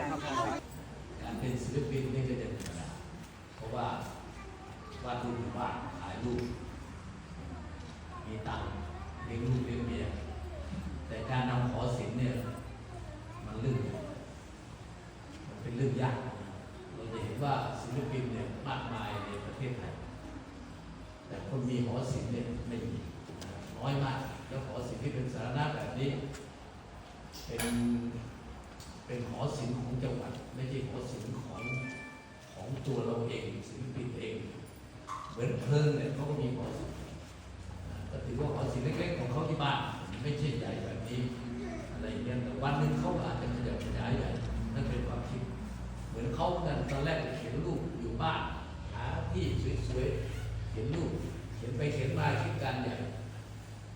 กาครับการเป็นศิลปินนี่ก็จะธรรมดาเพราะว่าวาดรูปวาดถ่ายรูปมีตังค์เลี้ยงลูกเลี้ยงเมียแต่การนำขอศิลป์เนี่ยมันเรื่องมันเป็นเรื่องยากเราจะเห็นว่าศิลปินเนี่ยมากมายในประเทศไทยแต่คนมีหอศิลป์เนี่ยไม่มีน้อยมาก แล้วหอศิลป์ที่เป็นสาธารณะแบบนี้ เป็น เป็นหอศิลป์ของจังหวัด ไม่ใช่หอศิลป์ของของตัวเราเองศิลปินเอง เหมือนเพลิงเนี่ยเขาก็มีหอศิลป์ก็ถือว่าหอศิลป์เล็กๆของเขาที่บ้านไม่ใช่ใหญ่แบบนี้อะไรเงี้ยแต่วันหนึ่งเขาอาจจะขยับขยายใหญ่นั่นเป็นความคิด เหมือนเขากันตอนแรกเขียนรูปอยู่บ้านหาที่สวยๆเขียนรูปเขียนไปเขียนมาคิดการใหญ่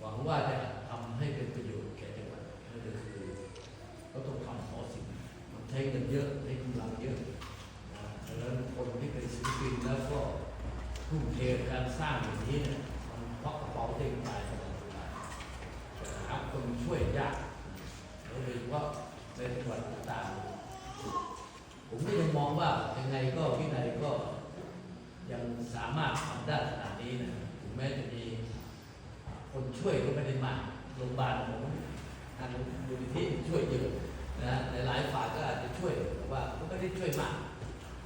หวังว่าจะทำให้เป็นประโยชน์แก่จังหวัดนั่นก็คือ ก็ต้องทำหอศิลป์มันใช้เงินเยอะใช้กำลังเยอะนะดังนั้นคนที่เป็นศิลปินแล้วก็ทุ่มเทการสร้างอย่างนี้เนี่ยมันควักกระเป๋าเต็มตายตลอดเวลาแต่หาคนช่วยยากโดยเฉพาะในจังหวัดต่างๆผมก็ยังมองว่ายังไงก็วินัยก็ยังสามารถทำได้ขนาดนี้นะถึงแม้จะมีคนช่วยก็ไม่ได้มากโรงพยาบาลผมทางมูลนิธิช่วยเยอะ นะหลายฝ่ายก็อาจจะช่วยแต่ว่าก็ไม่ได้ช่วยมาก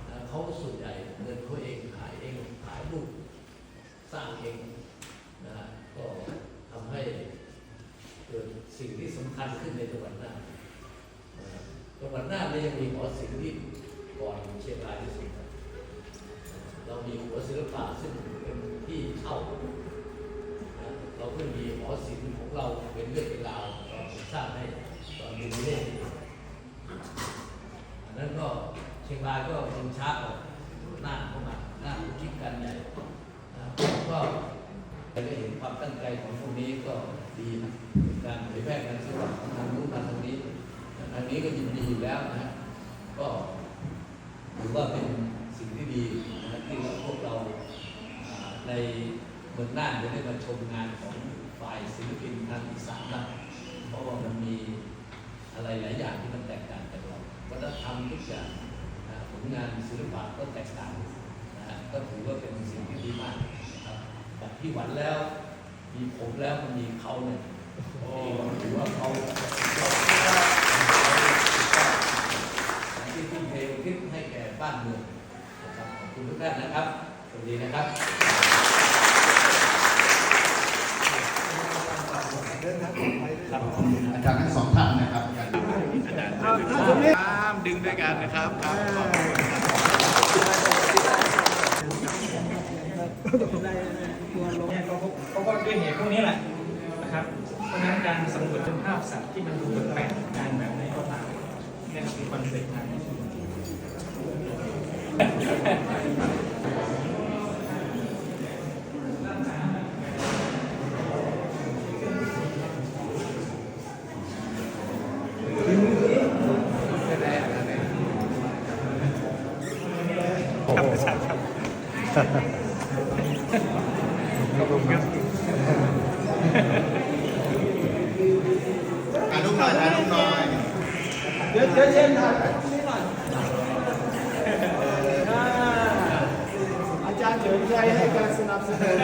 นะเขาส่วนใหญ่เงินเขาเองขายเองขายรูปสร้างเองนะก็ทำให้เกิดสิ่งที่สำคัญขึ้นในจังหวัดน่านจังหวัดน่านเนี่ยยังมีหอศิลป์ที่ก่อนเชียงรายที่สุดเรามีหัวศิลปะซึ่งเป็นที่เช่าเราก็มีหอศิลป์ของเราเป็นเรื่องเป็นราวเราสร้างให้ตอนดูเล่นอันนั้นก็ เชียงราก็ยังช้ากว่าหน้าเข้ามาหน้าคิดกันใหญ่ก็ได้เห็นความตั้งใจของพวกนี้ก็ดีนะการเผยแพร่การสื่อสางทางนู้นทางนี้ทางนี้ก็ยินดีอยู่แล้วนะฮะก็ถือว่าเป็นสิ่งที่ดีนะที่พวกเราในเมืองน่านจะได้มาชมงานของฝ่ายศิลปินทางอีสานนะเพราะว่ามันมีอะไรหลายอย่างที่มันแตกต่างจากเราวัฒนธรรมทุกอย่าง ลงานศิลปะก็แตกต่างนะฮะก็ถือว่าเป็นสิ่งที่ดีมากนะครับจากที่หวันแล้ว มีผมแล้วมันมีเขาเนี่ยโอ้ถือว่าเขาที่ที่เทวทิศให้แก่บ้านเมืองนะครับขอบคุณทุกท่านนะครับสวัสดีนะครับอาจารย์ทั้งสองท่านนะครับห้ามดึงด้วยกันนะครับครับขอบคุณครับ เพราะว่าด้วยเหตุพวกนี้แหละนะครับ เพราะฉะนั้น การสำรวจเป็นภาพสัตว์ที่มันดูแปลกๆการแบบไหนก็ตามนี่คือคอนเซ็ปต์นี้ขอบคุณครับถ่ายรูปหน่อยถ่ารูปหน่อยเดี๋ยวเดี๋ยวเชิญถ่ายตรงนี้หน่อยอ่าอาจารย์ เฉลิมชัยให้การสนับสนุน